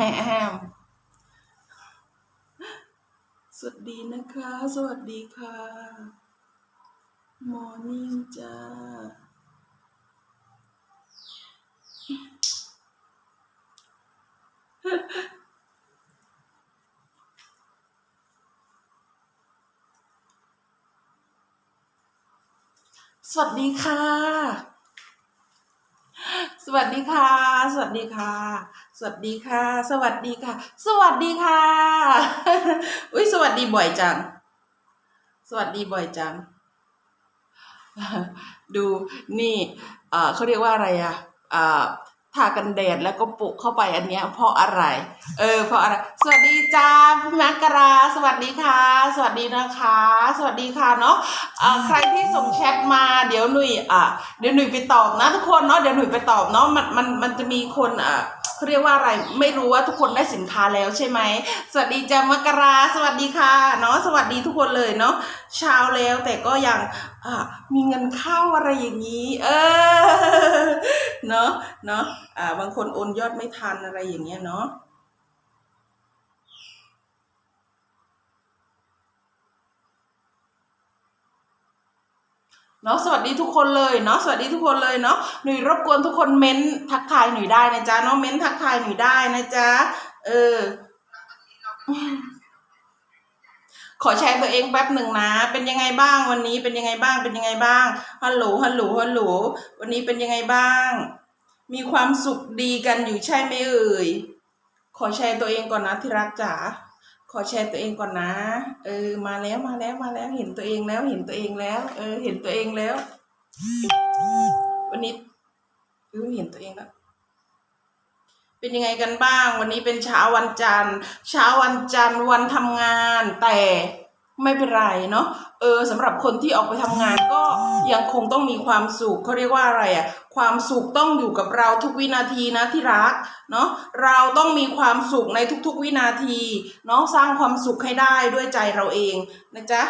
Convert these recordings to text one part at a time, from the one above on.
แม่แอมสวัสดีนะคะ สวัสดีค่ะ มอร์นิ่งจ้าสวัสดีค่ะ สวัสดีค่ะ สวัสดีค่ะ สวัสดีค่ะ สวัสดีค่ะ สวัสดีค่ะ อุ้ยสวัสดีบ่อยจัง สวัสดีบ่อยจัง ดูนี่ เออเขาเรียกว่าอะไรอะอ่า ทากันแดดแล้วก็ปุกเข้าไปอันเนี้ยเพราะอะไร เออ เพราะอะไร สวัสดีจ้าพี่มักกรา สวัสดีค่ะ สวัสดีนะคะ สวัสดีค่ะเนาะใครที่ส่งแชทมาเดี๋ยวหนุ่ยอะเดี๋ยวหนุ่ยไปตอบนะทุกคนเนาะเดี๋ยวหนุ่ยไปตอบเนาะมันมันมันจะมีคนอะ เขาเรียกว่าอะไรไม่รู้ว่าทุกคนได้สินค้าแล้วใช่ไหมสวัสดีจ้ามกราสวัสดีค่ะเนาะสวัสดีทุกคนเลยเนาะเช้าแล้วแต่ก็ยังมีเงินเข้าอะไรอย่างนี้ เออเนาะเนาะะบางคนโอนยอดไม่ทันอะไรอย่างเงี้ยเนาะ เนาะสวัสดีทุกคนเลยเนาะสวัสดีทุกคนเลยเนาะหนุ่ยรบกวนทุกคนเม้นทักทายหนุ่ยได้นะจ๊ะเนาะเม้นทักทายหนุ่ยได้นะจ๊ะเออ ขอแชร์ตัวเองแป๊บหนึ่งนะ เป็นยังไงบ้างวันนี้เป็นยังไงบ้างเป็นยังไงบ้างฮัลโหลฮัลโหลฮัลโหลวันนี้เป็นยังไงบ้าง มีความสุขดีกันอยู่ใช่ไหมเอ่ยขอแชร์ตัวเองก่อนนะที่รักจ๋า ขอแชร์ตัวเองก่อนนะ เออ มาแล้วมาแล้วมาแล้วเห็นตัวเองแล้ว เห็นตัวเองแล้ว เออ เห็นตัวเองแล้ว วันนี้เออเห็นตัวเองแล้วเป็นยังไงกันบ้าง วันนี้เป็นเช้าวันจันทร์ เช้าวันจันทร์วันทำงาน แต่ไม่เป็นไรเนาะ เออสำหรับคนที่ออกไปทำงานก็ยังคงต้องมีความสุขเขาเรียกว่าอะไรอะความสุขต้องอยู่กับเราทุกวินาทีนะที่รักเนาะเราต้องมีความสุขในทุกๆวินาทีเนาะสร้างความสุขให้ได้ด้วยใจเราเองนะจ๊ะ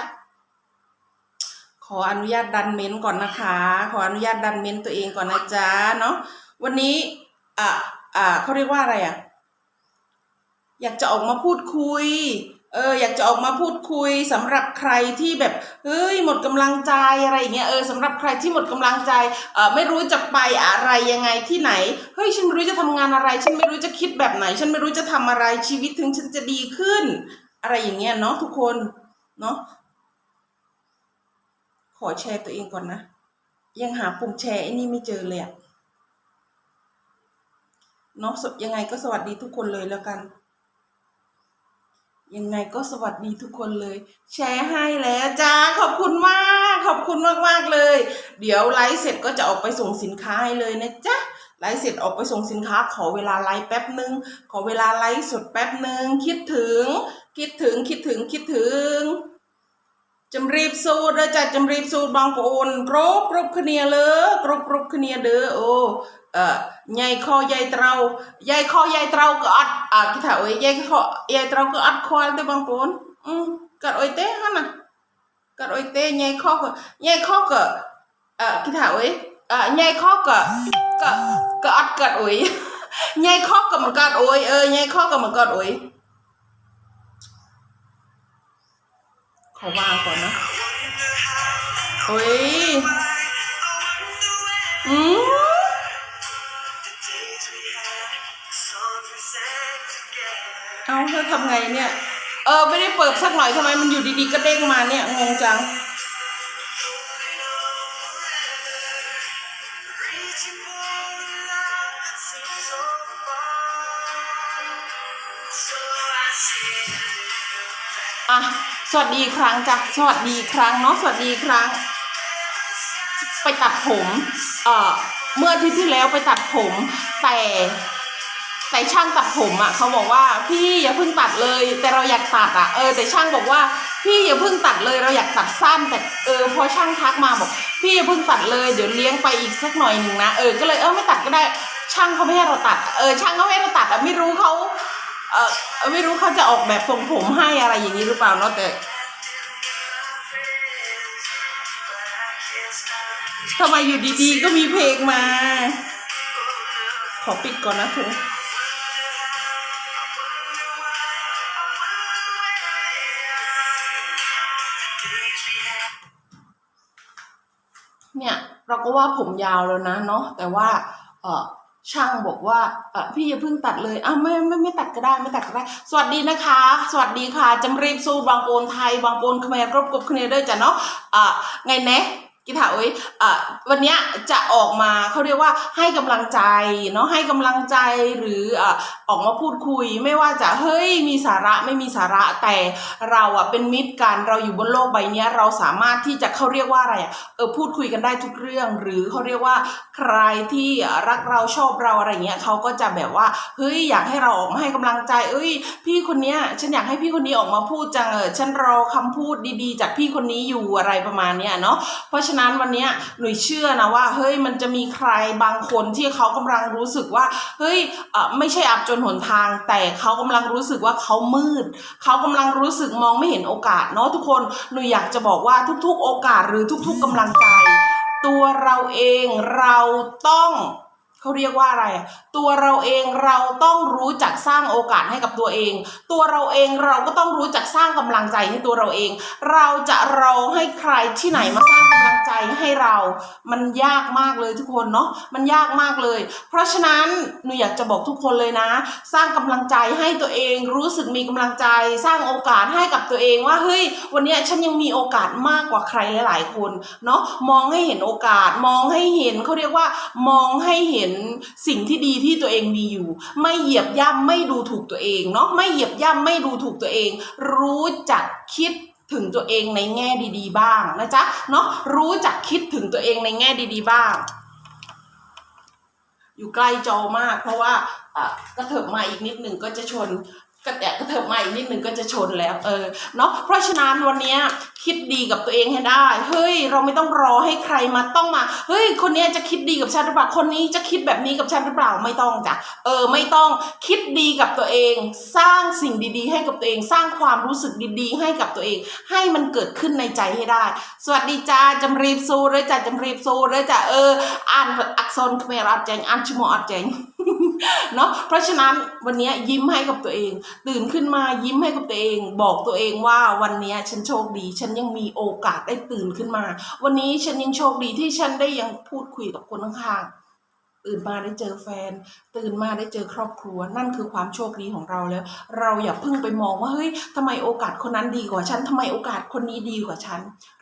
ขออนุญาตดันเม้นก่อนนะคะ ขออนุญาตดันเม้นตัวเองก่อนนะจ๊ะเนาะวันนี้อะอ่าเขาเรียกว่าอะไรอะอยากจะออกมาพูดคุย เอออยากจะออกมาพูดคุยสำหรับใครที่แบบเฮ้ยหมดกำลังใจอะไรอย่างเงี้ยเออสำหรับใครที่หมดกำลังใจเออไม่รู้จะไปอะไรยังไงที่ไหนเฮ้ยฉันไม่รู้จะทำงานอะไร ฉันไม่รู้จะคิดแบบไหน ฉันไม่รู้จะทำอะไรชีวิตถึงฉันจะดีขึ้น อะไรอย่างเงี้ยเนาะทุกคนเนาะขอแชร์ตัวเองก่อนนะ ยังหาปุ่มแชร์ไอ้นี่ไม่เจอเลยเนาะสดยังไงก็สวัสดีทุกคนเลยแล้วกัน ยังไงก็สวัสดีทุกคนเลย แชร์ให้แล้วจ้าขอบคุณมาก ขอบคุณมากมากๆเลย เดี๋ยวไลฟ์เสร็จก็จะออกไปส่งสินค้าให้เลยนะจ๊ะไลฟ์เสร็จออกไปส่งสินค้า ขอเวลาไลฟ์แป๊บนึง ขอเวลาไลฟ์สดแป๊บนึง คิดถึง คิดถึงคิดถึงคิดถึง ជំរាបសួរដល់ចាជំរាបសួរបងប្អូនគ្រប់គ្រប់គ្នាលើគ្រប់គ្រប់គ្នាលើអូញ៉ៃខយាយត្រូវយាយខយាយត្រូវក៏អត់គេថាអុយយាយខយាយត្រូវក៏អត់ខ្វល់ទេបងប្អូនក៏អុយទេហ្នឹងណាក៏អុយទេញ៉ៃខក៏ញ៉ៃខក៏គេថាអុយញ៉ៃខក៏ក៏ក៏អត់កើតអុយញ៉ៃខក៏មិនកើតអុយអើញ៉ៃខក៏មិនកើតអុយ ขอวางก่อนนะโอ้ยอืมเอาเธอทำไงเนี่ย เออ ไม่ได้เปิดสักหน่อยทำไมมันอยู่ดีๆ ก็เด้งมาเนี่ย งงจัง สวัสดีครั้งจ้ะสวัสดีครั้งเนาะสวัสดีครั้ง ไปตัดผมเอ่อเมื่ออาทิตย์ที่แล้วไปตัดผมแต่ แต่ช่างตัดผมอะเขาบอกว่าพี่อย่าเพิ่งตัดเลย แต่เราอยากตัดอะเออแต่ช่างบอกว่าพี่อย่าเพิ่งตัดเลยเราอยากตัดสั้นแต่เออพอช่างทักมาบอกพี่อย่าเพิ่งตัดเลยเดี๋ยวเลี้ยงไปอีกสักหน่อยหนึ่งนะเออก็เลยเออไม่ตัดก็ได้ช่างเขาไม่ให้เราตัด เออช่างเขาไม่ให้เราตัดอะไม่รู้เขา เออไม่รู้เขาจะออกแบบทรงผมให้อะไรอย่างนี้หรือเปล่าเนาะแต่ทำไมอยู่ดีๆก็มีเพลงมา ขอปิดก่อนนะทุกเนี่ย เราก็ว่าผมยาวแล้วนะเนาะแต่ว่า เออ ช่างบอกว่าเออพี่อย่าเพิ่งตัดเลยอ้าวไม่ไม่ไม่ตัดก็ได้ไม่ตัดก็ได้ สวัสดีนะคะ สวัสดีค่ะจำรีบสู้บางโปนไทย บางโปนเขมรกรบกบคเนเดอร์จ้ะเนาะอ่าไงเนะ กิถาเอ้ยอวันนี้จะออกมาเขาเรียกว่าให้กำลังใจเนาะให้กำลังใจหรืออออกมาพูดคุย ไม่ว่าจะเฮ้ยมีสาระไม่มีสาระแต่เราอะเป็นมิตรกันเราอยู่บนโลกใบนี้เราสามารถที่จะเขาเรียกว่าอะไรอะเออพูดคุยกันได้ทุกเรื่อง หรือเขาเรียกว่าใครที่รักเราชอบเราอะไรเงี้ยเขาก็จะแบบว่าเฮ้ยอยากให้เราออกมาให้กำลังใจ เอ้ย พี่คนเนี้ยฉันอยากให้พี่คนนี้ออกมาพูดจังเออฉันรอคำพูดดีๆ จากพี่คนนี้อยู่อะไรประมาณเนี้ยเนาะเพราะฉะนั้นนั้นวันนี้หนุ่ยเชื่อนะว่าเฮ้ยมันจะมีใครบางคนที่เขากำลังรู้สึกว่าเฮ้ยไม่ใช่อับจนหนทาง แต่เขากำลังรู้สึกว่าเขามืด เขากำลังรู้สึกมองไม่เห็นโอกาสเนาะทุกคนหนูอยากจะบอกว่าทุก ๆ โอกาสหรือทุก ๆกำลังใจ ตัวเราเองเราต้อง เขาเรียกว่าอะไรอะตัวเราเองเราต้องรู้จักสร้างโอกาสให้กับตัวเอง ตัวเราเองเราก็ต้องรู้จักสร้างกำลังใจให้ตัวเราเอง เราจะรอให้ใครที่ไหนมาสร้างกำลังใจให้เรา มันยากมากเลยทุกคนเนาะมันยากมากเลย เพราะฉะนั้นหนูอยากจะบอกทุกคนเลยนะ สร้างกำลังใจให้ตัวเอง รู้สึกมีกำลังใจ สร้างโอกาสให้กับตัวเองว่าเฮ้ยวันนี้ฉันยังมีโอกาสมากกว่าใครหลาย ๆ คนเนาะมองให้เห็นโอกาสมองให้เห็นเขาเรียกว่ามองให้เห็นสิ่งที่ดีที่ตัวเองมีอยู่ ไม่เหยียบย่ำไม่ดูถูกตัวเองเนาะไม่เหยียบย่ำไม่ดูถูกตัวเอง รู้จักคิดถึงตัวเองในแง่ดี ๆ บ้างนะจ๊ะเนาะรู้จักคิดถึงตัวเองในแง่ดี ๆ บ้าง อยู่ใกล้จอมาก เพราะว่าอะกระเถิบมาอีกนิดหนึ่งก็จะชน กระแตะกระเถิบมาอีกนิดหนึ่งก็จะชนแล้ว เออเนาะเพราะฉะนั้นวันนี้คิดดีกับตัวเองให้ได้ เฮ้ย เราไม่ต้องรอให้ใครมาต้องมา เฮ้ย คนนี้จะคิดดีกับฉันหรือเปล่าคนนี้จะคิดแบบนี้กับฉันหรือเปล่าไม่ต้องจ้ะเออ ไม่ต้องคิดดีกับตัวเอง สร้างสิ่งดีๆ ให้กับตัวเอง สร้างความรู้สึกดีๆ ให้กับตัวเอง ให้มันเกิดขึ้นในใจให้ได้ สวัสดีจ้าจำรีบสู้เลยจ้าจำรีบสู้เลยจ้าเอออ่านอักษรเขมรอัดเจงอ่านชั่วโมอัดเจง เนาะเพราะฉะนั้นวันนี้ยิ้มให้กับตัวเอง ตื่นขึ้นมายิ้มให้กับตัวเอง บอกตัวเองว่าวันนี้ฉันโชคดี ฉันยังมีโอกาสได้ตื่นขึ้นมา วันนี้ฉันยังโชคดีที่ฉันได้ยังพูดคุยกับคนข้างๆตื่นมาได้เจอแฟน ตื่นมาได้เจอครอบครัว นั่นคือความโชคดีของเราแล้ว เราอย่าเพิ่งไปมองว่าเฮ้ยทำไมโอกาสคนนั้นดีกว่าฉันทำไมโอกาสคนนี้ดีกว่าฉัน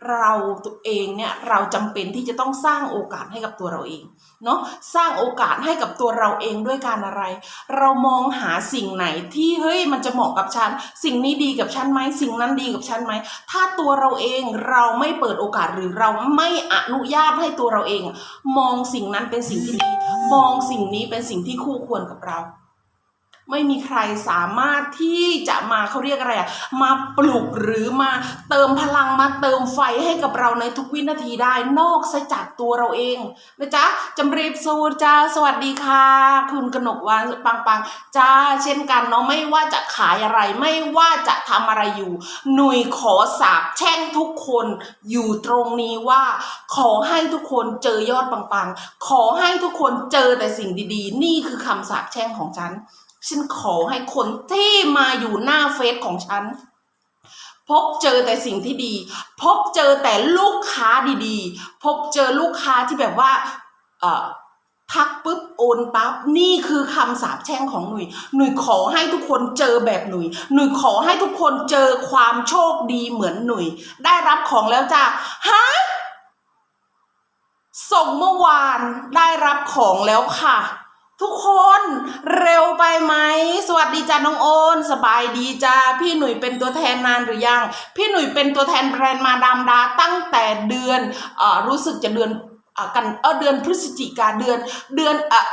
เราตัวเองเนี่ยเราจำเป็นที่จะต้องสร้างโอกาสให้กับตัวเราเองเนาะสร้างโอกาสให้กับตัวเราเองด้วยการอะไร เรามองหาสิ่งไหนที่เฮ้ยมันจะเหมาะกับฉัน สิ่งนี้ดีกับฉันไหมสิ่งนั้นดีกับฉันไหมถ้าตัวเราเองเราไม่เปิดโอกาสหรือเราไม่อนุญาตให้ตัวเราเอง มองสิ่งนั้นเป็นสิ่งที่ดี มองสิ่งนี้เป็นสิ่งที่คู่ควรกับเรา ไม่มีใครสามารถที่จะมาเขาเรียกอะไรอะมาปลุกหรือมาเติมพลังมาเติมไฟให้กับเราในทุกวินาทีได้นอกจากตัวเราเองนะจ๊ะจำรีบสูจ้าสวัสดีค่ะ คุณกนกวานปังปังจ้าเช่นกันเนาะไม่ว่าจะขายอะไรไม่ว่าจะทำอะไรอยู่ หนุ่ยขอสาบแช่งทุกคนอยู่ตรงนี้ว่า ขอให้ทุกคนเจอยอดปังๆ ขอให้ทุกคนเจอแต่สิ่งดีๆ นี่คือคำสาปแช่งของฉัน ฉันขอให้คนที่มาอยู่หน้าเฟซของฉัน พบเจอแต่สิ่งที่ดี พบเจอแต่ลูกค้าดีๆ พบเจอลูกค้าที่แบบว่าเออทักปุ๊บโอนปั๊บนี่คือคำสาปแช่งของหนุ่ยหนุ่ยขอให้ทุกคนเจอแบบหนุ่ยหนุ่ยขอให้ทุกคนเจอความโชคดีเหมือนหนุ่ยได้รับของแล้วจ้ะฮะส่งเมื่อวานได้รับของแล้วค่ะ ทุกคนเร็วไปไหม สวัสดีจ้าน้องโอนสบายดีจ้าพี่หนุ่ยเป็นตัวแทนนานหรือยัง พี่หนุ่ยเป็นตัวแทนแบรนด์มาดามดาตั้งแต่เดือนเอ่อรู้สึกจะเดือนเอ่อกันเออเดือนพฤศจิกาเดือนเดือนเอ่อ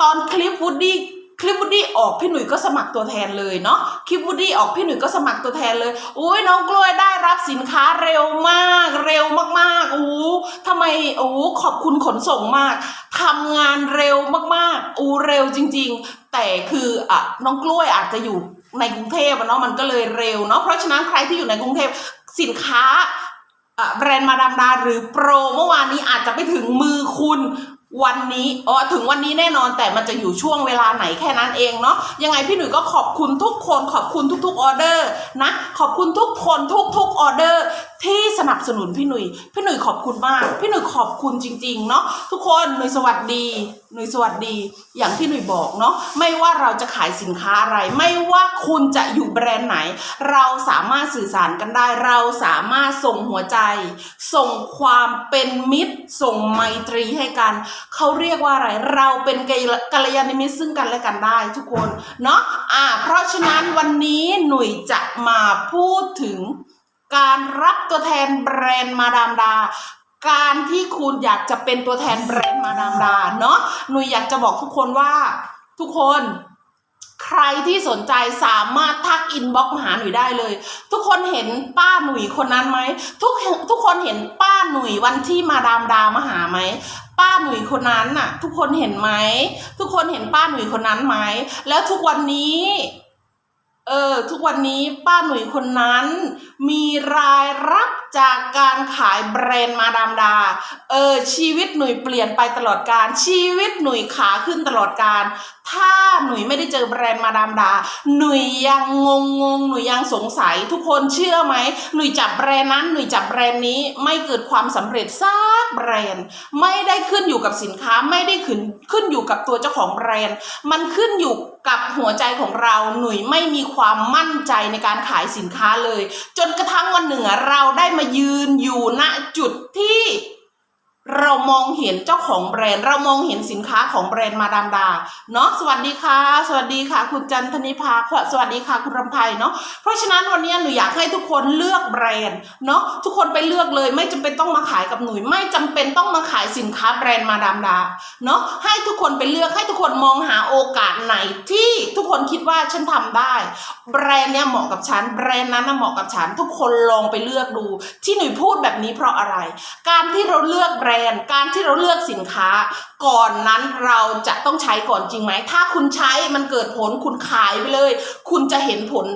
ตอนคลิปวูดดี้ คลิปวูดดี้ออกพี่หนุ่ยก็สมัครตัวแทนเลยเนาะคลิปวูดดี้ออกพี่หนุ่ยก็สมัครตัวแทนเลยอุ้ยน้องกล้วยได้รับสินค้าเร็วมาก เร็วมากๆอู้ทำไมอู้ขอบคุณขนส่งมากทำงานเร็วมากๆอูเร็วจริง ๆ แต่คืออะน้องกล้วยอาจจะอยู่ในกรุงเทพเนาะมันก็เลยเร็วเนาะเพราะฉะนั้นใครที่อยู่ในกรุงเทพสินค้าอะแบรนด์มาดามดาหรือโปรเมื่อวานนี้อาจจะไปถึงมือคุณ วันนี้อ๋อถึงวันนี้แน่นอนแต่มันจะอยู่ช่วงเวลาไหนแค่นั้นเองเนาะยังไงพี่หนุ่ยก็ขอบคุณทุกคนขอบคุณทุกๆออเดอร์นะขอบคุณทุกคนทุกๆออเดอร์ ที่สนับสนุนพี่หนุ่ยพี่หนุ่ยขอบคุณมาก พี่หนุ่ยขอบคุณจริงๆเนาะทุกคนหนุ่ยสวัสดี หนุ่ยสวัสดีอย่างที่หนุ่ยบอกเนาะไม่ว่าเราจะขายสินค้าอะไร ไม่ว่าคุณจะอยู่แบรนด์ไหน เราสามารถสื่อสารกันได้ เราสามารถส่งหัวใจ ส่งความเป็นมิตร ส่งไมตรีให้กัน เขาเรียกว่าอะไร เราเป็นกัลยาณมิตรซึ่งกันและกันได้ทุกคนเนาะอ่าเพราะฉะนั้นวันนี้หนุ่ยจะมาพูดถึงการรับตัวแทนแบรนด์มาดามดา การที่คุณอยากจะเป็นตัวแทนแบรนด์มาดามดาเนาะหนุยอยากจะบอกทุกคนว่าทุกคนใครที่สนใจสามารถทักอินบ็อกมาหาหนุ่ยได้เลย ทุกคนเห็นป้าหนุ่ยคนนั้นไหมทุกทุกคนเห็นป้าหนุ่ยวันที่มาดามดามาหาไหมป้าหนุ่ยคนนั้นน่ะ ทุกคนเห็นไหมทุกคนเห็นป้าหนุ่ยคนนั้นไหมแล้วทุกวันนี้ เออทุกวันนี้ป้าหนุ่ยคนนั้น มีรายรับจากการขายแบรนด์มาดามดา เออชีวิตหนุ่ยเปลี่ยนไปตลอดการ ชีวิตหนุ่ยขาขึ้นตลอดการ ถ้าหนุ่ยไม่ได้เจอแบรนด์มาดามดา หนุ่ยยังงงงงหนุ่ยยังสงสัยทุกคนเชื่อไหมหนุ่ยจับแบรนด์นั้นหนุ่ยจับแบรนด์นี้ไม่เกิดความสำเร็จสักแบรนด์ ไม่ได้ขึ้นอยู่กับสินค้าไม่ได้ขึ้นขึ้นอยู่กับตัวเจ้าของแบรนด์ มันขึ้นอยู่ กับหัวใจของเราหนุ่ยไม่มีความมั่นใจในการขายสินค้าเลย จนกระทั่งวันหนึ่งอเราได้มายืนอยู่ณจุดที่ เรามองเห็นเจ้าของแบรนด์ เรามองเห็นสินค้าของแบรนด์มาดามดาเนาะสวัสดีค่ะ สวัสดีค่ะ คุณจันทนิพาสวัสดีค่ะคุณรำไพเนาะเพราะฉะนั้นวันนี้หนูอยากให้ทุกคนเลือกแบรนด์เนาะทุกคนไปเลือกเลย ไม่จำเป็นต้องมาขายกับหนุ่ยไม่จำเป็นต้องมาขายสินค้าแบรนด์มาดามดาเนาะให้ทุกคนไปเลือกให้ทุกคนมองหาโอกาสไหนที่ทุกคนคิดว่าฉันทำได้ แบรนด์เนี่ยเหมาะกับฉันแบรนด์นั้นน่ะเหมาะกับฉันทุกคนลองไปเลือกดู ที่หนุ่ยพูดแบบนี้เพราะอะไร การที่เราเลือกแบรนด์การที่เราเลือกสินค้า ก่อนนั้นเราจะต้องใช้ก่อนจริงไหม ถ้าคุณใช้มันเกิดผลคุณขายไปเลย คุณจะเห็นผล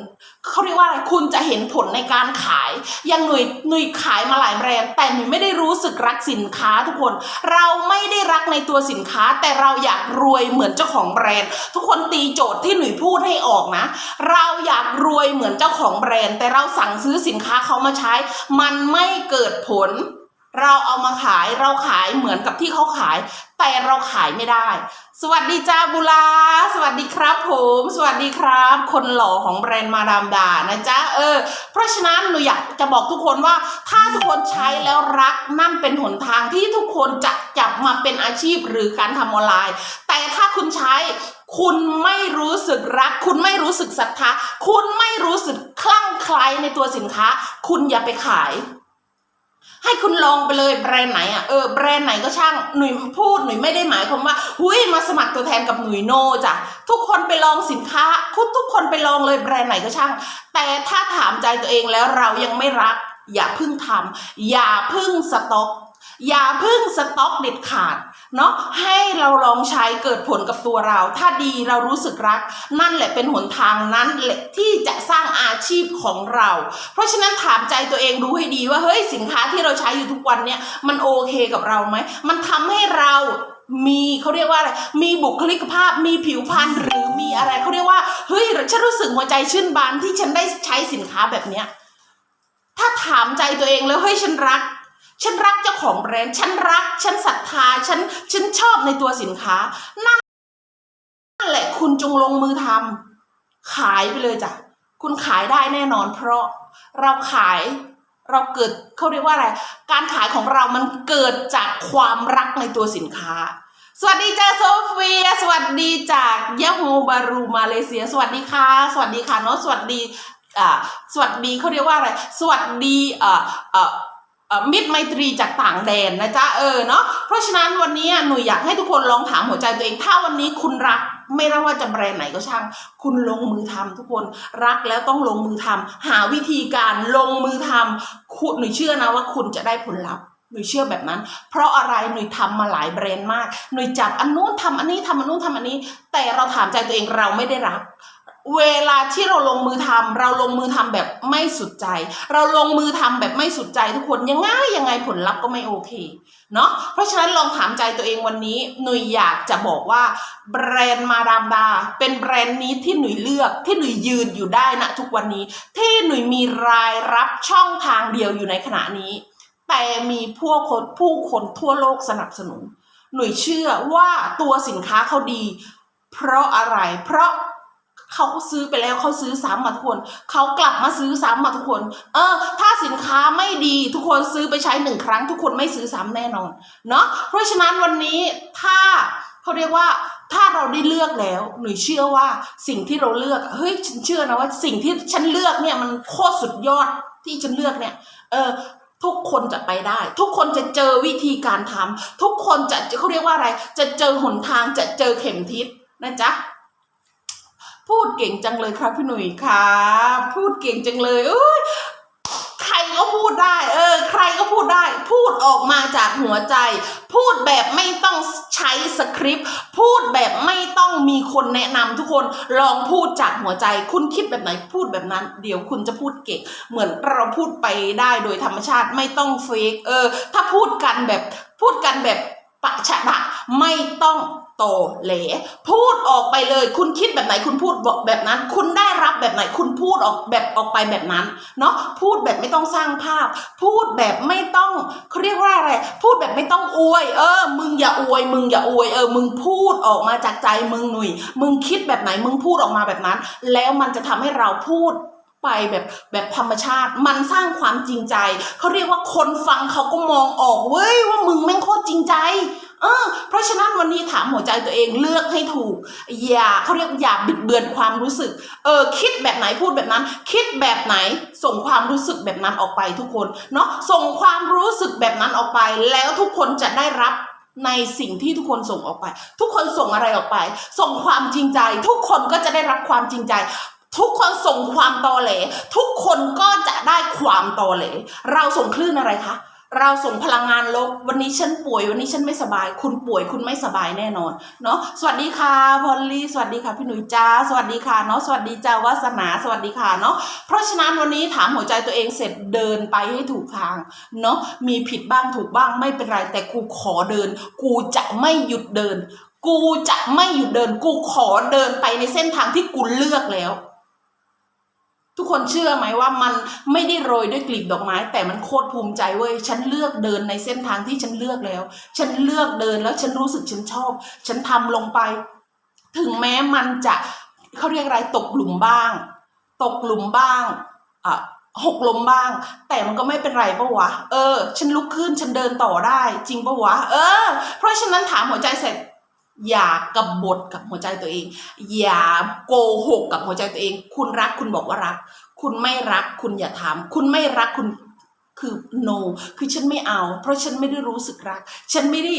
เขาเรียกว่าอะไรคุณจะเห็นผลในการขาย อย่างหนุ่ยหนุ่ยขายมาหลายแบรนด์ แต่หนุ่ยไม่ได้รู้สึกรักสินค้าทุกคน เราไม่ได้รักในตัวสินค้า แต่เราอยากรวยเหมือนเจ้าของแบรนด์ ทุกคนตีโจทย์ที่หนุ่ยพูดให้ออกนะ เราอยากรวยเหมือนเจ้าของแบรนด์ แต่เราสั่งซื้อสินค้าเขามาใช้ มันไม่เกิดผล เราเอามาขายเราขายเหมือนกับที่เขาขาย แต่เราขายไม่ได้ สวัสดีจ้าบุลา สวัสดีครับผม สวัสดีครับ คนหล่อของแบรนด์มาดามดานะจ๊ะเออ เพราะฉะนั้นหนูอยากจะบอกทุกคนว่า ถ้าทุกคนใช้แล้วรักนั่นเป็นหนทางที่ทุกคนจะจับมาเป็นอาชีพหรือการทำออนไลน์ แต่ถ้าคุณใช้คุณไม่รู้สึกรัก คุณไม่รู้สึกศรัทธาคุณไม่รู้สึกคลั่งไคล้ในตัวสินค้า คุณอย่าไปขาย ให้คุณลองไปเลยแบรนด์ไหนอะเออแบรนด์ไหนก็ช่างหนุ่ยพูดหนุ่ยไม่ได้หมายความว่าหุยมาสมัครตัวแทนกับหนุ่ยโนจ้ะทุกคนไปลองสินค้าคุณทุกคนไปลองเลยแบรนด์ไหนก็ช่าง แต่ถ้าถามใจตัวเองแล้วเรายังไม่รัก อย่าพึ่งทำอย่าพึ่งสต็อก อย่าพึ่งสต็อกเด็ดขาด เนาะให้เราลองใช้เกิดผลกับตัวเรา ถ้าดีเรารู้สึกรัก นั่นแหละเป็นหนทางนั้นแหละที่จะสร้างอาชีพของเรา เพราะฉะนั้นถามใจตัวเองดูให้ดีว่าเฮ้ยสินค้าที่เราใช้อยู่ทุกวันเนี่ยมันโอเคกับเราไหมมันทำให้เรามีเขาเรียกว่าอะไร มีบุคลิกภาพ มีผิวพรรณหรือมีอะไรเขาเรียกว่า เฮ้ย ฉันรู้สึกหัวใจชื่นบานที่ฉันได้ใช้สินค้าแบบเนี้ย ถ้าถามใจตัวเองแล้วเฮ้ยฉันรัก ฉันรักเจ้าของแบรนด์ ฉันรัก ฉันศรัทธา ฉัน ฉันชอบในตัวสินค้า นั่นแหละคุณจงลงมือทำขายไปเลยจ้ะ คุณขายได้แน่นอน เพราะเราขายเราเกิดเขาเรียกว่าอะไร การขายของเรามันเกิดจากความรักในตัวสินค้า สวัสดีจ้าโซเฟีย สวัสดีจากยะโฮบารูมาเลเซีย สวัสดีค่ะ สวัสดีค่ะเนาะสวัสดี อ่า สวัสดีเขาเรียกว่าอะไร สวัสดีอ่าอ่า มิตรไมตรีจากต่างแดนนะจ๊ะเออเนาะเพราะฉะนั้นวันนี้หนูอยากให้ทุกคนลองถามหัวใจตัวเอง ถ้าวันนี้คุณรักไม่ว่าจะแบรนด์ไหนก็ช่าง คุณลงมือทำทุกคนรักแล้วต้องลงมือทำหาวิธีการลงมือทำคุณหนูเชื่อนะว่าคุณจะได้ผลลัพธ์หนูเชื่อแบบนั้น เพราะอะไรหนูทำมาหลายแบรนด์มากหนูจับอันนู้นทำอันนี้ทำอันนู้นทำอันนี้ แต่เราถามใจตัวเองเราไม่ได้รัก เวลาที่เราลงมือทำเราลงมือทำแบบไม่สุดใจ เราลงมือทำแบบไม่สุดใจทุกคนยังไงยังไงผลลัพธ์ก็ไม่โอเคเนาะเพราะฉะนั้นลองถามใจตัวเองวันนี้หนุ่ยอยากจะบอกว่า แบรนด์มาดามดา เป็นแบรนด์นี้ที่หนุ่ยเลือกที่หนุ่ยยืนอยู่ได้นะทุกวันนี้ ที่หนุ่ยมีรายรับช่องทางเดียวอยู่ในขณะนี้ แต่มีผู้คนผู้คนทั่วโลกสนับสนุน หนุ่ยเชื่อว่าตัวสินค้าเขาดี เพราะอะไรเพราะ เขาซื้อไปแล้วเขาซื้อซ้ำมาทุกคน เขากลับมาซื้อซ้ำมาทุกคน เออ ถ้าสินค้าไม่ดีทุกคนซื้อไปใช้หนึ่งครั้ง ทุกคนไม่ซื้อซ้ำแน่นอนเนาะเพราะฉะนั้นวันนี้ถ้าเขาเรียกว่าถ้าเราได้เลือกแล้วหนูเชื่อว่าสิ่งที่เราเลือกเฮ้ยฉันเชื่อนะว่าสิ่งที่ฉันเลือกเนี่ยมันโคตรสุดยอดที่ฉันเลือกเนี่ย เออทุกคนจะไปได้ ทุกคนจะเจอวิธีการทำทุกคนจะเขาเรียกว่าอะไร จะเจอหนทางจะเจอเข็มทิศนะจ๊ะ พูดเก่งจังเลยครับพี่หนุ่ยครับพูดเก่งจังเลยเอ้ยใครก็พูดได้ เออ ใครก็พูดได้ พูดออกมาจากหัวใจ พูดแบบไม่ต้องใช้สคริปต์พูดแบบไม่ต้องมีคนแนะนำทุกคนลองพูดจากหัวใจ คุณคิดแบบไหนพูดแบบนั้น เดี๋ยวคุณจะพูดเก่ง เหมือนเราพูดไปได้โดยธรรมชาติไม่ต้องเฟกเออ ถ้าพูดกันแบบพูดกันแบบปะชะดะไม่ต้อง โตเหล พูดออกไปเลย คุณคิดแบบไหนคุณพูดบอกแบบนั้น คุณได้รับแบบไหนคุณพูดออกแบบออกไปแบบนั้นเนาะพูดแบบไม่ต้องสร้างภาพ พูดแบบไม่ต้องเขาเรียกว่าอะไร พูดแบบไม่ต้องอวย เออ มึงอย่าอวย มึงอย่าอวยเออมึงพูดออกมาจากใจมึงหนุ่ยมึงคิดแบบไหนมึงพูดออกมาแบบนั้น แล้วมันจะทำให้เราพูดไปแบบแบบธรรมชาติมันสร้างความจริงใจเขาเรียกว่าคนฟังเขาก็มองออกเว้ยว่ามึงแม่งโคตรจริงใจ เออ เพราะฉะนั้นวันนี้ถามหัวใจตัวเองเลือกให้ถูก อย่าเขาเรียกอย่าบิดเบือนความรู้สึก เออ คิดแบบไหนพูดแบบนั้น คิดแบบไหนส่งความรู้สึกแบบนั้นออกไปทุกคนเนาะส่งความรู้สึกแบบนั้นออกไป แล้วทุกคนจะได้รับในสิ่งที่ทุกคนส่งออกไป ทุกคนส่งอะไรออกไป ส่งความจริงใจ ทุกคนก็จะได้รับความจริงใจทุกคนส่งความตอแหล ทุกคนก็จะได้ความตอแหล เราส่งคลื่นอะไรคะ เราส่งพลังงานลบวันนี้ฉันป่วย วันนี้ฉันไม่สบาย คุณป่วยคุณไม่สบายแน่นอนเนาะสวัสดีค่ะพอลลี่สวัสดีค่ะพี่หนุ่ยจ้าสวัสดีค่ะเนาะสวัสดีจ้าวาสนาสวัสดีค่ะเนาะเพราะฉะนั้นวันนี้ถามหัวใจตัวเองเสร็จเดินไปให้ถูกทางเนาะมีผิดบ้างถูกบ้างไม่เป็นไรแต่กูขอเดิน กูจะไม่หยุดเดิน กูจะไม่หยุดเดิน กูขอเดินไปในเส้นทางที่กูเลือกแล้ว ทุกคนเชื่อไหมว่ามันไม่ได้โรยด้วยกลีบดอกไม้ แต่มันโคตรภูมิใจเว้ยฉันเลือกเดินในเส้นทางที่ฉันเลือกแล้ว ฉันเลือกเดินแล้วฉันรู้สึกฉันชอบ ฉันทำลงไป ถึงแม้มันจะเขาเรียกอะไรตกหลุมบ้าง ตกหลุมบ้างอะหกล้มบ้าง แต่มันก็ไม่เป็นไรปะวะ เออ ฉันลุกขึ้นฉันเดินต่อได้ จริงปะวะ เออ เพราะฉะนั้นถามหัวใจเสร็จ อย่ากบฏกับหัวใจตัวเอง อย่าโกหกกับหัวใจตัวเอง คุณรักคุณบอกว่ารัก คุณไม่รักคุณอย่าทำคุณไม่รักคุณคือ no คือฉันไม่เอา เพราะฉันไม่ได้รู้สึกรัก ฉันไม่ได้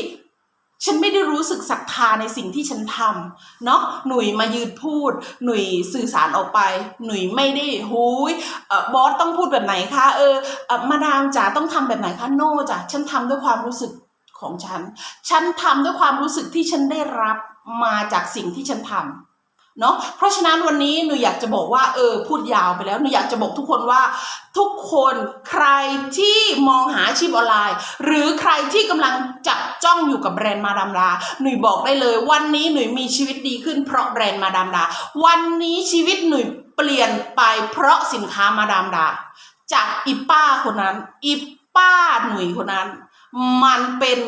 ฉันไม่ได้รู้สึกศรัทธาในสิ่งที่ฉันทำเนาะหนุ่ยมายืนพูด หนุ่ยสื่อสารออกไป หนุ่ยไม่ได้หูยบอสต้องพูดแบบไหนคะเออเออมาดามจ๋าต้องทำแบบไหนคะโนจ้ะฉันทำด้วยความรู้สึก ของฉัน ฉันทำด้วยความรู้สึกที่ฉันได้รับมาจากสิ่งที่ฉันทำเนาะเพราะฉะนั้นวันนี้หนูอยากจะบอกว่าเออพูดยาวไปแล้วหนูอยากจะบอกทุกคนว่า ทุกคนใครที่มองหาอาชีพออนไลน์ หรือใครที่กำลังจับจ้องอยู่กับแบรนด์มาดามดาหนุ่ยบอกได้เลย วันนี้หนุ่ยมีชีวิตดีขึ้นเพราะแบรนด์มาดามดาวันนี้ชีวิตหนุ่ยเปลี่ยนไปเพราะสินค้ามาดามดาจากอีป้าคนนั้นอีป้าหนุ่ยคนนั้น มันเป็น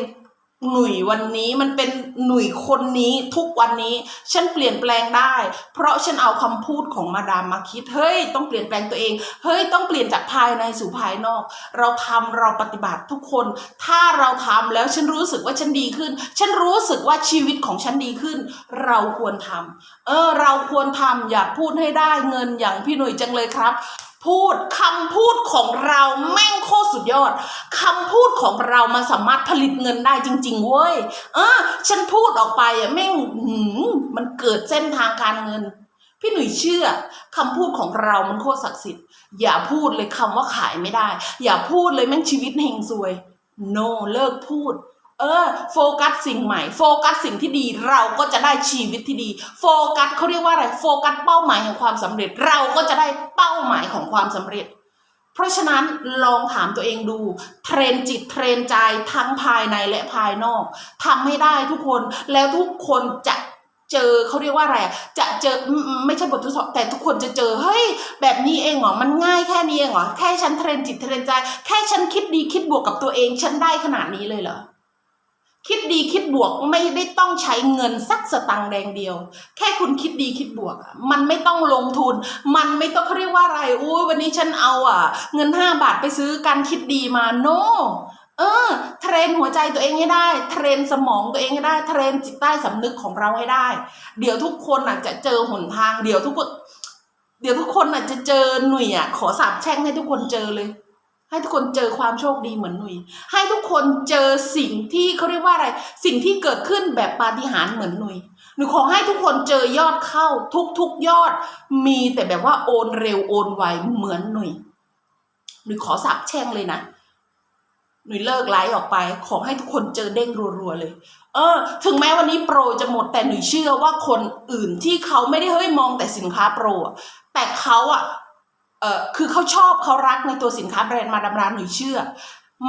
หนุ่ยวันนี้มันเป็นหนุ่ยคนนี้ทุกวันนี้ ฉันเปลี่ยนแปลงได้ เพราะฉันเอาคำพูดของมาดามมาคิดเฮ้ยต้องเปลี่ยนแปลงตัวเองเฮ้ยต้องเปลี่ยนจากภายในสู่ภายนอก เราทำเราปฏิบัติทุกคน ถ้าเราทำแล้วฉันรู้สึกว่าฉันดีขึ้น ฉันรู้สึกว่าชีวิตของฉันดีขึ้น เราควรทำเออ เราควรทำอย่าพูดให้ได้เงินอย่างพี่หนุ่ยจังเลยครับ พูดคำพูดของเราแม่งโคตรสุดยอดคำพูดของเรามันสามารถผลิตเงินได้จริง ๆ เว้ยเออฉันพูดออกไปอะแม่งหืมมันเกิดเส้นทางการเงิน พี่หนุ่ยเชื่อคำพูดของเรามันโคตรศักดิ์สิทธิ์อย่าพูดเลยคำว่าขายไม่ได้ อย่าพูดเลยแม่งชีวิตเฮงซวย no เลิกพูด เออโฟกัสสิ่งใหม่ โฟกัสสิ่งที่ดีเราก็จะได้ชีวิตที่ดี โฟกัสเขาเรียกว่าอะไรโฟกัสเป้าหมายแห่งความสำเร็จ เราก็จะได้เป้าหมายของความสำเร็จ เพราะฉะนั้นลองถามตัวเองดู เทรนจิตเทรนใจทั้งภายในและภายนอกทำให้ได้ทุกคนแล้วทุกคนจะเจอเขาเรียกว่าอะไรจะเจอไม่ใช่บททดสอบแต่ทุกคนจะเจอเฮ้ยแบบนี้เองเหรอมันง่ายแค่นี้เองเหรอแค่ฉันเทรนจิตเทรนใจ แค่ฉันคิดดีคิดบวกกับตัวเอง ฉันได้ขนาดนี้เลยเหรอ คิดดีคิดบวกไม่ได้ต้องใช้เงินสักสตังค์แดงเดียว แค่คุณคิดดีคิดบวก มันไม่ต้องลงทุน มันไม่ต้องเขาเรียกว่าอะไรอุ้ยวันนี้ฉันเอาอะ เงินห้าบาทไปซื้อการคิดดีมาโนเออเทรนหัวใจตัวเองให้ได้ เทรนสมองตัวเองให้ได้ เทรนจิตใต้สำนึกของเราให้ได้ เดี๋ยวทุกคนอะจะเจอหนทาง เดี๋ยวทุกคนเดี๋ยวทุกคนอะจะเจอหนุ่ยอะขอสาบแช่งให้ทุกคนเจอเลย ให้ทุกคนเจอความโชคดีเหมือนหนุยให้ทุกคนเจอสิ่งที่เขาเรียกว่าอะไร สิ่งที่เกิดขึ้นแบบปาฏิหาริย์เหมือนหนุยหนูขอให้ทุกคนเจอยอดเข้าทุกๆยอด มีแต่แบบว่าโอนเร็วโอนไวเหมือนหนุยหนูขอสาบแช่งเลยนะหนุยเลิกไลฟ์ออกไป ขอให้ทุกคนเจอเด้งรัวๆเลย เออ ถึงแม้วันนี้โปรจะหมดแต่หนุยเชื่อว่าคนอื่นที่เขาไม่ได้เฮ้ยมองแต่สินค้าโปรแต่เขาอะ เออคือเขาชอบเขารักในตัวสินค้าแบรนด์มาดามร้านหนุ่ยเชื่อ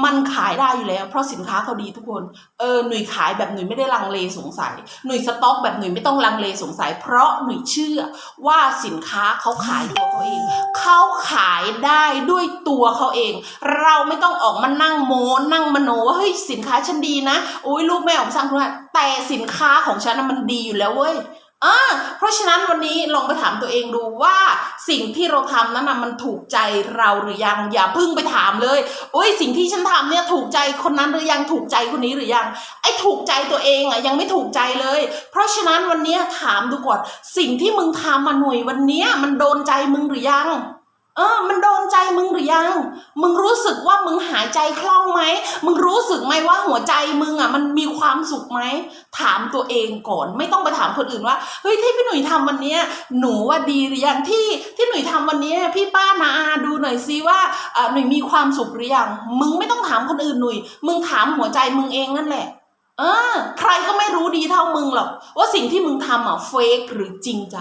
มันขายได้อยู่แล้ว เพราะสินค้าเขาดีทุกคนเออหนุ่ยขายแบบหนุ่ยไม่ได้ลังเลสงสัย หนุ่ยสต็อกแบบหนุ่ยไม่ต้องลังเลสงสัย เพราะหนุ่ยเชื่อว่าสินค้าเขาขายตัวเขาเองเขาขายได้ด้วยตัวเขาเอง เราไม่ต้องออกมานั่งโม้นั่งมโนว่าเฮ้ยสินค้าฉันดีนะโอ้ยลูกแม่ออกมาสร้างธุรกิจแต่สินค้าของฉันนะมันดีอยู่แล้วเว้ย อ่าเพราะฉะนั้นวันนี้ลองไปถามตัวเองดูว่าสิ่งที่เราทำนั้นนะมันถูกใจเราหรือยังอย่าพึ่งไปถามเลยโอ้ยสิ่งที่ฉันทำเนี่ยถูกใจคนนั้นหรือยังถูกใจคนนี้หรือยังไอ้ถูกใจตัวเองอะยังไม่ถูกใจเลย เพราะฉะนั้นวันนี้ถามดูก่อนสิ่งที่มึงทำมาหน่วยวันนี้มันโดนใจมึงหรือยัง เออ มันโด มึงหรือยัง มึงรู้สึกว่ามึงหายใจคล่องไหม มึงรู้สึกไหมว่าหัวใจมึงอะมันมีความสุขไหม ถามตัวเองก่อน ไม่ต้องไปถามคนอื่นว่า เฮ้ยที่พี่หนุ่ยทำวันนี้หนูว่าดีหรือยังที่ที่หนุ่ยทำวันนี้พี่ป้านาอาดูหน่อยซิว่าอ่าหนุ่ยมีความสุขหรือยัง มึงไม่ต้องถามคนอื่นหนุ่ย มึงถามหัวใจมึงเองนั่นแหละเออ ใครก็ไม่รู้ดีเท่ามึงหรอกว่าสิ่งที่มึงทำอะเฟกหรือจริงใจ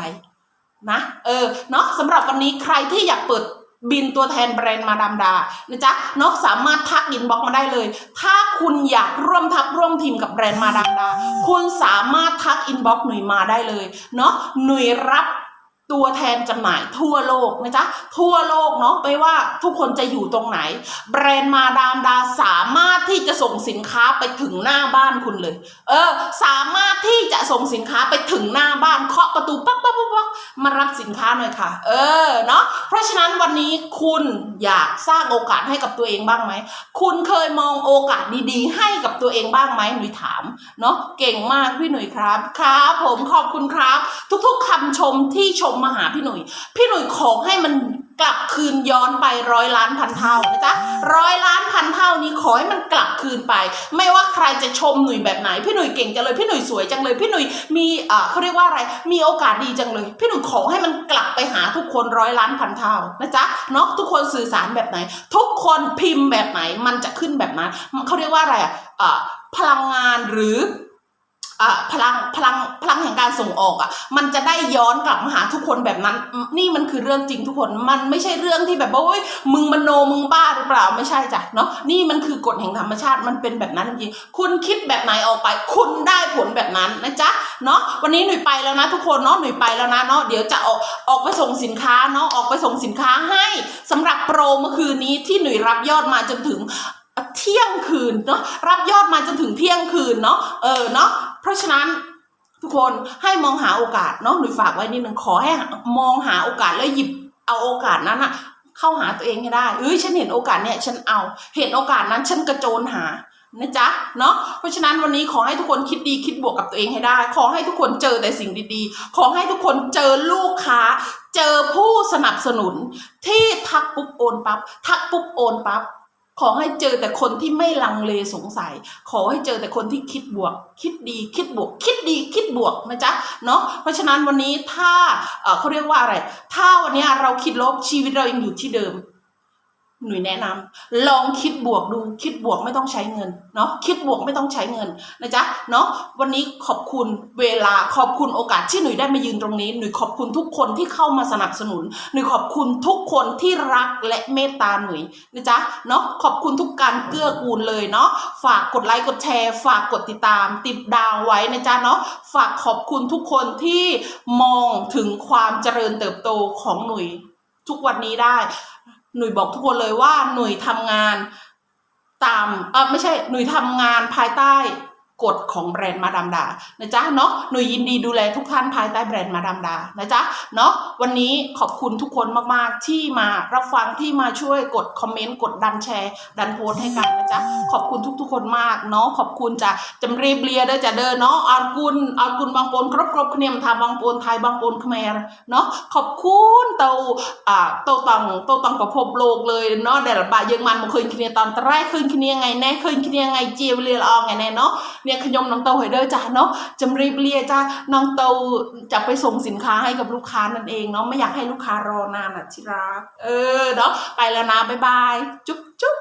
นะ เออ เนาะสำหรับวันนี้ใครที่อยากเปิด บินตัวแทนแบรนด์มาดามดานะจ๊ะนกสามารถทักอินบ็อกมาได้เลย ถ้าคุณอยากร่วมทักร่วมทีมกับแบรนด์มาดามดา คุณสามารถทักอินบ็อกหนุ่ยมาได้เลยเนาะหนุ่ยรับตัวแทนจำหน่ายทั่วโลกนะจ๊ะทั่วโลกเนาะไม่ว่าทุกคนจะอยู่ตรงไหน แบรนด์มาดามดาสามารถ จะส่งสินค้าไปถึงหน้าบ้านคุณเลย เออ สามารถที่จะส่งสินค้าไปถึงหน้าบ้านเคาะประตูปั๊บปั๊บปั๊บปั๊บมารับสินค้าหน่อยค่ะ เออเนาะเพราะฉะนั้นวันนี้คุณอยากสร้างโอกาสให้กับตัวเองบ้างไหมคุณเคยมองโอกาสดีๆ ให้กับตัวเองบ้างไหมหนุ่ยถามเนาะเก่งมากพี่หนุ่ยครับครับผมขอบคุณครับ ทุกๆคำชมที่ชมมาหาพี่หนุ่ย พี่หนุ่ยขอให้มัน กลับคืนย้อนไปร้อยล้านพันเท่านะจ๊ะร้อยล้านพันเท่านี้ขอให้มันกลับคืนไป ไม่ว่าใครจะชมหนุ่ยแบบไหน พี่หนุ่ยเก่งจังเลยพี่หนุ่ยสวยจังเลย พี่หนุ่ยมีอ่าเขาเรียกว่าอะไร มีโอกาสดีจังเลย พี่หนุ่ยขอให้มันกลับไปหาทุกคนร้อยล้านพันเท่านะจ๊ะเนาะทุกคนสื่อสารแบบไหน ทุกคนพิมพ์แบบไหนมันจะขึ้นแบบนั้นเขาเรียกว่าอะไรอะอ่าพลังงานหรือ พลังพลังพลังแห่งการส่งออกอะ มันจะได้ย้อนกลับมาหาทุกคนแบบนั้น นี่มันคือเรื่องจริงทุกคนมันไม่ใช่เรื่องที่แบบว่าโอ้ยมึงมโนมึงบ้าหรือเปล่าไม่ใช่จ้ะเนาะนี่มันคือกฎแห่งธรรมชาติมันเป็นแบบนั้นจริงคุณคิดแบบไหนออกไป คุณได้ผลแบบนั้นนะจ๊ะเนาะวันนี้หนุ่ยไปแล้วนะทุกคนเนาะหนุ่ยไปแล้วนะเนาะเดี๋ยวจะออกออกไปส่งสินค้าเนาะออกไปส่งสินค้าให้สำหรับโปรเมื่อคืนนี้ที่หนุ่ยรับยอดมาจนถึงเที่ยงคืนเนาะรับยอดมาจนถึงเที่ยงคืนเนาะเออเนาะ เพราะฉะนั้นทุกคนให้มองหาโอกาสเนาะหนูฝากไว้นิดนึงขอให้มองหาโอกาสแล้วหยิบเอาโอกาสนั้นอะเข้าหาตัวเองให้ได้เอ้ยฉันเห็นโอกาสเนี่ยฉันเอา เห็นโอกาสนั้นฉันกระโจนหานะจ๊ะเนาะเพราะฉะนั้นวันนี้ขอให้ทุกคนคิดดีคิดบวกกับตัวเองให้ได้ ขอให้ทุกคนเจอแต่สิ่งดีๆ ขอให้ทุกคนเจอลูกค้า เจอผู้สนับสนุนที่ทักปุ๊บโอนปั๊บทักปุ๊บโอนปั๊บ ขอให้เจอแต่คนที่ไม่ลังเลสงสัย ขอให้เจอแต่คนที่คิดบวก คิดดี คิดบวก คิดดี คิดบวกนะจ๊ะเนาะเพราะฉะนั้นวันนี้ถ้าเอ่อเขาเรียกว่าอะไร ถ้าวันนี้เราคิดลบชีวิตเรายังอยู่ที่เดิม หนุ่ยแนะนำลองคิดบวกดูคิดบวกไม่ต้องใช้เงินเนาะคิดบวกไม่ต้องใช้เงินนะจ๊ะเนาะวันนี้ขอบคุณเวลาขอบคุณโอกาสที่หนุ่ยได้มายืนตรงนี้หนุ่ยขอบคุณทุกคนที่เข้ามาสนับสนุนหนุ่ยขอบคุณทุกคนที่รักและเมตตาหนุ่ยนะจ๊ะเนาะขอบคุณทุกการเกื้อกูลเลยเนาะฝากกดไลค์กดแชร์ฝากกดติดตาม ติดดาวไว้นะจ๊ะเนาะฝากขอบคุณทุกคนที่มองถึงความเจริญเติบโตของหนุ่ยทุกวันนี้ได้ หนุ่ยบอกทุกคนเลยว่าหนุ่ยทำงานตามเออไม่ใช่หนุ่ยทำงานภายใต้ กฎของแบรนด์มาดามดานะจ๊ะเนาะหนุ่ยยินดีดูแลทุกท่านภายใต้แบรนด์มาดามดานะจ๊ะเนาะวันนี้ขอบคุณทุกคนมากๆที่มารับฟังที่มาช่วยกดคอมเมนต์กดดันแชร์ ดันโพสให้กันนะจ๊ะขอบคุณทุกๆคนมากเนาะขอบคุณจ้ะจำเรียบเรียเด้อจ้ะเด้อเนาะอากุลอากุลบางปนครบครบเนียมทาบางปนไทยบางปนเขมรเนาะขอบคุณเตาอ่าโตตังโตตังประพบโลกเลยเนาะแต่ละบะยังมันบ่เคยคิดเนี่ยตอนแรกเคยคิดเนี่ยไงแน่เคยคิดเนี่ยไงเจียวเรียลอองไงแน่เนาะเนี่ยขยมน้องเตาให้เด้อจ้าเนาะจำรีบเรียจ้าน้องเตาจะไปส่งสินค้าให้กับลูกค้านั่นเองเนาะไม่อยากให้ลูกค้ารอนานอะที่รักเออเนาะไปแล้วนะบ๊ายบาย จุ๊บจุ๊บ